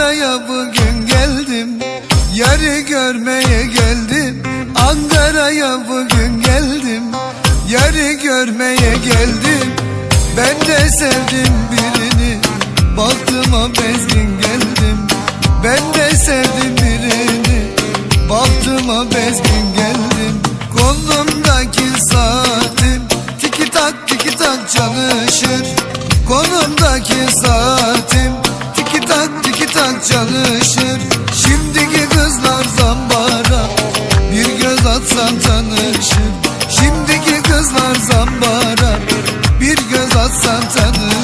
Ankara'ya bugün geldim Yarı görmeye geldim. Ankara'ya bugün geldim Yarı görmeye geldim. Ben de sevdim birini Baktıma bezgin geldim. Ben de sevdim birini Baktıma bezgin geldim. Kolumdaki saatim Tiki tak tiki tak çalışır. Kolumdaki saatim olarak çalışır. Şimdiki kızlar zambara Bir göz atsan tanışır. Şimdiki kızlar zambara Bir göz atsan tanışır.